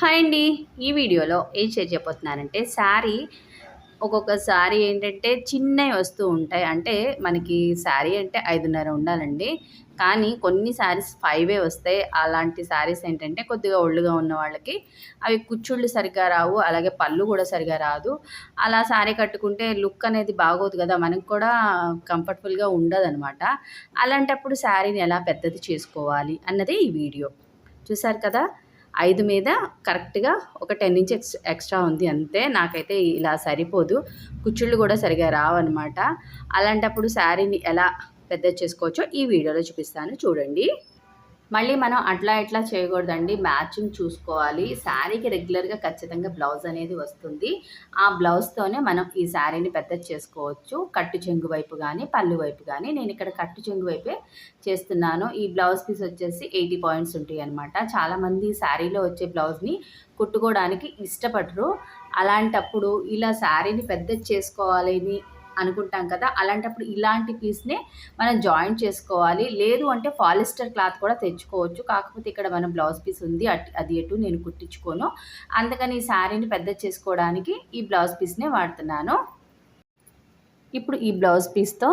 Hi అండి. ఈ వీడియోలో ఏం షేర్ చేయబోతున్నానంటే శారీ ఒక్కొక్క శారీ ఏంటంటే చిన్నవి వస్తూ ఉంటాయి. అంటే మనకి శారీ అంటే ఐదున్నర ఉండాలండి. కానీ కొన్ని శారీస్ ఫైవే వస్తాయి. అలాంటి శారీస్ ఏంటంటే కొద్దిగా ఒళ్ళుగా ఉన్న వాళ్ళకి అవి కుచ్చుళ్ళు సరిగ్గా రావు. అలాగే పళ్ళు కూడా సరిగా రాదు. అలా శారీ కట్టుకుంటే లుక్ అనేది బాగోదు కదా. మనకు కూడా కంఫర్టబుల్గా ఉండదనమాట అలాంటప్పుడు శారీని ఎలా పెద్దది చేసుకోవాలి అన్నది ఈ వీడియో. చూసారు కదా? ఐదు మీద కరెక్ట్గా ఒక టెన్ ఇంచ్ ఎక్స్ ఎక్స్ట్రా ఉంది అంతే. నాకైతే ఇలా సరిపోదు. కుచ్చుళ్ళు కూడా సరిగా రావన్నమాట. అలాంటప్పుడు శారీని ఎలా పెద్ద చేసుకోవచ్చో ఈ వీడియోలో చూపిస్తాను. చూడండి. మళ్ళీ మనం అట్లా ఇట్లా చేయకూడదండి. మ్యాచింగ్ చూసుకోవాలి. శారీకి రెగ్యులర్గా ఖచ్చితంగా బ్లౌజ్ అనేది వస్తుంది. ఆ బ్లౌజ్తోనే మనం ఈ శారీని పెద్ద చేసుకోవచ్చు. కట్టు చెంగు వైపు కానీ పళ్ళు వైపు కానీ నేను ఇక్కడ కట్టు చెంగు వైపే చేస్తున్నాను. ఈ బ్లౌజ్ పీస్ వచ్చేసి ఎయిటీ పాయింట్స్ ఉంటాయి అనమాట చాలామంది శారీలో వచ్చే బ్లౌజ్ని కుట్టుకోవడానికి ఇష్టపడరు. అలాంటప్పుడు ఇలా శారీని పెద్ద చేసుకోవాలని అనుకుంటాం కదా అలాంటప్పుడు ఇలాంటి పీస్నే మనం జాయిన్ చేసుకోవాలి. లేదు అంటే పాలిస్టర్ క్లాత్ కూడా తెచ్చుకోవచ్చు. కాకపోతే ఇక్కడ మన బ్లౌజ్ పీస్ ఉంది అది ఎటు నేను కుట్టించుకోను. అందుకని ఈ శారీని పెద్ద చేసుకోవడానికి ఈ బ్లౌజ్ పీస్నే వాడుతున్నాను. ఇప్పుడు ఈ బ్లౌజ్ పీస్తో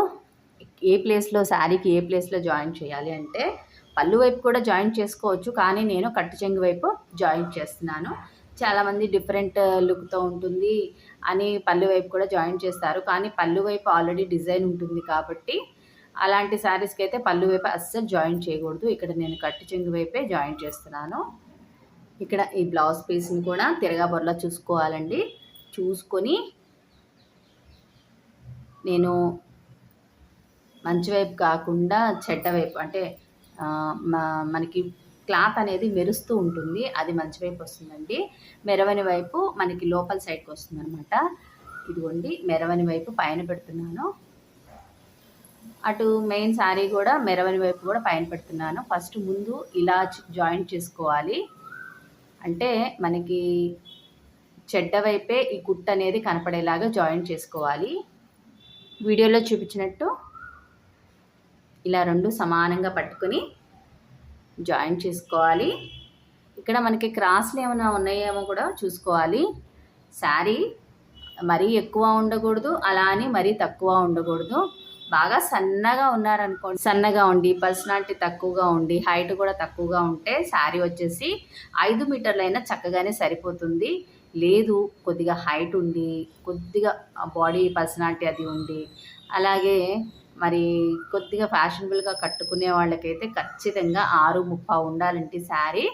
ఏ ప్లేస్లో శారీకి ఏ ప్లేస్లో జాయిన్ చేయాలి అంటే పళ్ళు వైపు కూడా జాయిన్ చేసుకోవచ్చు. కానీ నేను కట్టు చెంగు వైపు జాయిన్ చేస్తున్నాను. చాలామంది డిఫరెంట్ లుక్తో ఉంటుంది అని పళ్ళు వైపు కూడా జాయిన్ చేస్తారు. కానీ పళ్ళు వైపు ఆల్రెడీ డిజైన్ ఉంటుంది కాబట్టి అలాంటి శారీస్కి అయితే పళ్ళు వైపు అస్సలు జాయిన్ చేయకూడదు. ఇక్కడ నేను కట్టు చెంగు వైపే జాయిన్ చేస్తున్నాను. ఇక్కడ ఈ బ్లౌజ్ పీస్ని కూడా తిరగా బొర్లా చూసుకోవాలండి. చూసుకొని నేను మంచి వైపు కాకుండా చెడ్డ వైపు అంటే మనకి క్లాత్ అనేది మెరుస్తూ ఉంటుంది. అది మంచి వైపు వస్తుందండి. మెరవని వైపు మనకి లోపల సైడ్కి వస్తుంది అనమాట ఇదిగోండి మెరవని వైపు పైన పెడుతున్నాను. అటు మెయిన్ శారీ కూడా మెరవని వైపు కూడా పైన పెడుతున్నాను. ఫస్ట్ ముందు ఇలా జాయింట్ చేసుకోవాలి. అంటే మనకి చెడ్డ వైపే ఈ కుట్ అనేది కనపడేలాగా జాయింట్ చేసుకోవాలి. వీడియోలో చూపించినట్టు ఇలా రెండు సమానంగా పట్టుకొని జాయిన్ చేసుకోవాలి. ఇక్కడ మనకి క్రాస్లు ఏమైనా ఉన్నాయేమో కూడా చూసుకోవాలి. శారీ మరీ ఎక్కువ ఉండకూడదు అలా అని మరీ తక్కువ ఉండకూడదు. బాగా సన్నగా ఉన్నారనుకోండి సన్నగా ఉండి పర్సనాలిటీ తక్కువగా ఉండి హైట్ కూడా తక్కువగా ఉంటే శారీ వచ్చేసి ఐదు మీటర్లైనా చక్కగానే సరిపోతుంది. లేదు కొద్దిగా హైట్ ఉండి కొద్దిగా బాడీ పర్సనాలిటీ అది ఉండి అలాగే మరి కొద్దిగా ఫ్యాషనబుల్గా కట్టుకునే వాళ్ళకైతే ఖచ్చితంగా ఆరు ముప్పా ఉండాలంటే శారీ.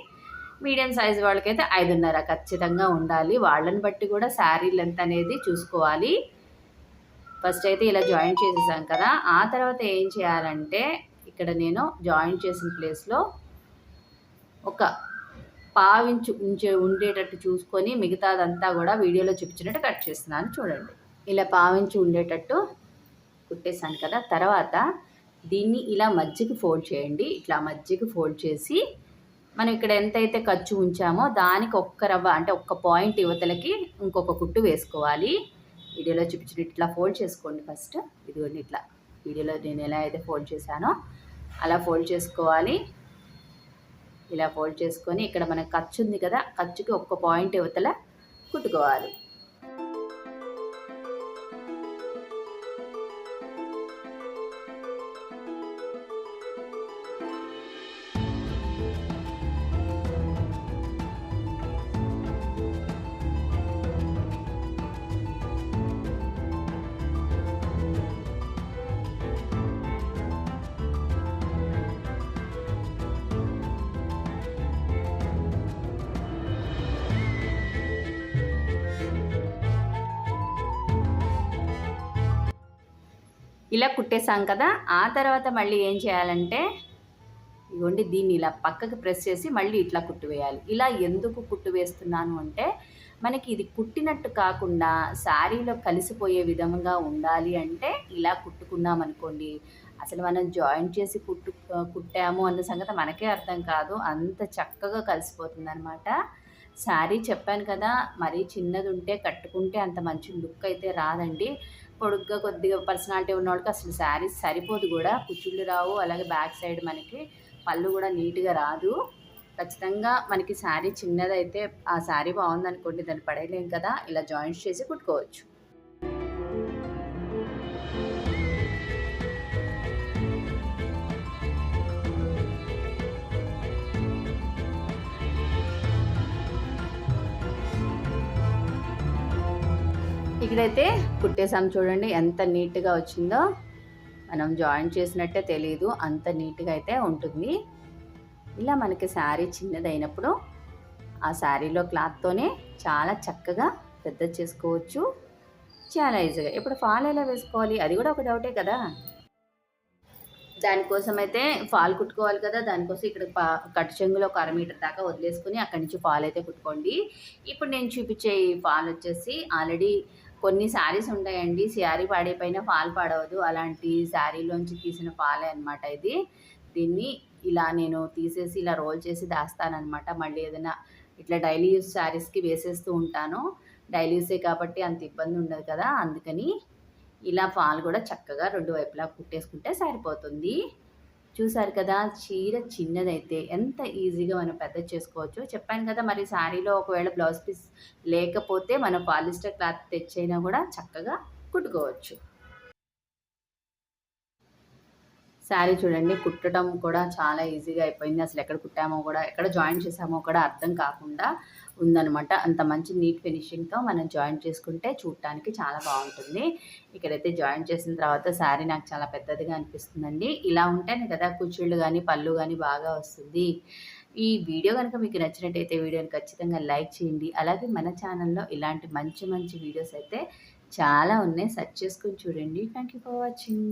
మీడియం సైజ్ వాళ్ళకైతే ఐదున్నర ఖచ్చితంగా ఉండాలి. వాళ్ళని బట్టి కూడా శారీ లెంత్ అనేది చూసుకోవాలి. ఫస్ట్ అయితే ఇలా జాయింట్ చేసేసాం కదా. ఆ తర్వాత ఏం చేయాలంటే ఇక్కడ నేను జాయింట్ చేసిన ప్లేస్లో ఒక పావించు ఉంచే ఉండేటట్టు చూసుకొని మిగతాదంతా కూడా వీడియోలో చూపించినట్టు కట్ చేస్తున్నాను. చూడండి. ఇలా పావించి ఉండేటట్టు కుట్టేశాను కదా. తర్వాత దీన్ని ఇలా మధ్యకి ఫోల్డ్ చేయండి. ఇట్లా మధ్యకి ఫోల్డ్ చేసి మనం ఇక్కడ ఎంతైతే ఖర్చు ఉంచామో దానికి ఒక్క రవ్వ అంటే ఒక్క పాయింట్ యువతలకి ఇంకొక కుట్టు వేసుకోవాలి. వీడియోలో చూపించిన ఇట్లా ఫోల్డ్ చేసుకోండి ఫస్ట్. ఇదిగోండి ఇట్లా వీడియోలో నేను ఎలా అయితే ఫోల్డ్ చేశానో అలా ఫోల్డ్ చేసుకోవాలి. ఇలా ఫోల్డ్ చేసుకొని ఇక్కడ మనకు ఖర్చు ఉంది కదా. ఖర్చుకి ఒక్క పాయింట్ యువతల కుట్టుకోవాలి. ఇలా కుట్టేసాం కదా ఆ తర్వాత మళ్ళీ ఏం చేయాలంటే ఇవ్వండి దీన్ని ఇలా పక్కకి ప్రెస్ చేసి మళ్ళీ ఇట్లా కుట్టు వేయాలి. ఇలా ఎందుకు కుట్టు వేస్తున్నాను అంటే మనకి ఇది కుట్టినట్టు కాకుండా శారీలో కలిసిపోయే విధంగా ఉండాలి అంటే ఇలా కుట్టుకున్నాం అనుకోండి. అసలు మనం జాయింట్ చేసి కుట్టు కుట్టాము అన్న సంగతి మనకే అర్థం కాదు. అంత చక్కగా కలిసిపోతుంది అనమాట శారీ చెప్పాను కదా మరీ చిన్నది ఉంటే కట్టుకుంటే అంత మంచి లుక్ అయితే రాదండి. పొడుగ్గా కొద్దిగా పర్సనాలిటీ ఉన్న వాళ్ళకి అసలు శారీస్ సరిపోదు కూడా. కుచ్చుళ్ళు రావు అలాగే బ్యాక్ సైడ్ మనకి పళ్ళు కూడా నీట్గా రాదు. ఖచ్చితంగా మనకి శారీ చిన్నదైతే ఆ శారీ బాగుందనుకోండి దాన్ని పడేయలేం కదా. ఇలా జాయింట్స్ చేసి కుట్టుకోవచ్చు. ఇక్కడైతే కుట్టేసాం చూడండి ఎంత నీట్గా వచ్చిందో. మనం జాయిన్ చేసినట్టే తెలియదు అంత నీట్గా అయితే ఉంటుంది. ఇలా మనకి శారీ చిన్నదైనప్పుడు ఆ శారీలో క్లాత్తోనే చాలా చక్కగా పెద్ద చేసుకోవచ్చు. చాలా ఈజీగా. ఇప్పుడు ఫాల్ ఎలా వేసుకోవాలి? అది కూడా ఒక డౌటే కదా. దానికోసం అయితే ఫాల్ కుట్టుకోవాలి కదా. దానికోసం ఇక్కడ పా కట్టు చెంగులో ఒక అర మీటర్ దాకా వదిలేసుకుని అక్కడి నుంచి ఫాల్ అయితే కుట్టుకోండి. ఇప్పుడు నేను చూపించే ఈ ఫాల్ వచ్చేసి ఆల్రెడీ కొన్ని శారీస్ ఉంటాయండి. శారీ పాడైపోయిన ఫాల్ పాడవదు. అలాంటి శారీలోంచి తీసిన ఫాలే అనమాట ఇది. దీన్ని ఇలా నేను తీసేసి ఇలా రోల్ చేసి దాస్తానమాట మళ్ళీ ఏదైనా ఇట్లా డైలీ యూస్ శారీస్కి వేసేస్తూ ఉంటాను. డైలీ యూసే కాబట్టి అంత ఇబ్బంది ఉండదు కదా. అందుకని ఇలా ఫాల్ కూడా చక్కగా రెండు వైపులా కుట్టేసుకుంటే సరిపోతుంది. చూసారు కదా చీర చిన్నదైతే ఎంత ఈజీగా మనం పెద్ద చేసుకోవచ్చు చెప్పాను కదా మరి శారీలో ఒకవేళ బ్లౌజ్ పీస్ లేకపోతే మనం పాలిస్టర్ క్లాత్ తెచ్చైనా కూడా చక్కగా కుట్టుకోవచ్చు. శారీ చూడండి కుట్టడం కూడా చాలా ఈజీగా అయిపోయింది. అసలు ఎక్కడ కుట్టామో కూడా ఎక్కడ జాయిన్ చేసామో కూడా అర్థం కాకుండా ఉందనమాట అంత మంచి నీట్ ఫినిషింగ్తో మనం జాయిన్ చేసుకుంటే చూడటానికి చాలా బాగుంటుంది. ఇక్కడైతే జాయిన్ చేసిన తర్వాత శారీ నాకు చాలా పెద్దదిగా అనిపిస్తుందండి. ఇలా ఉంటేనే కదా కుచ్చిళ్ళు కానీ పళ్ళు కానీ బాగా వస్తుంది. ఈ వీడియో కనుక మీకు నచ్చినట్టయితే వీడియోని ఖచ్చితంగా లైక్ చేయండి. అలాగే మన ఛానల్లో ఇలాంటి మంచి మంచి వీడియోస్ అయితే చాలా ఉన్నాయి. సెర్చ్ చేసుకుని చూడండి. Thank you for watching.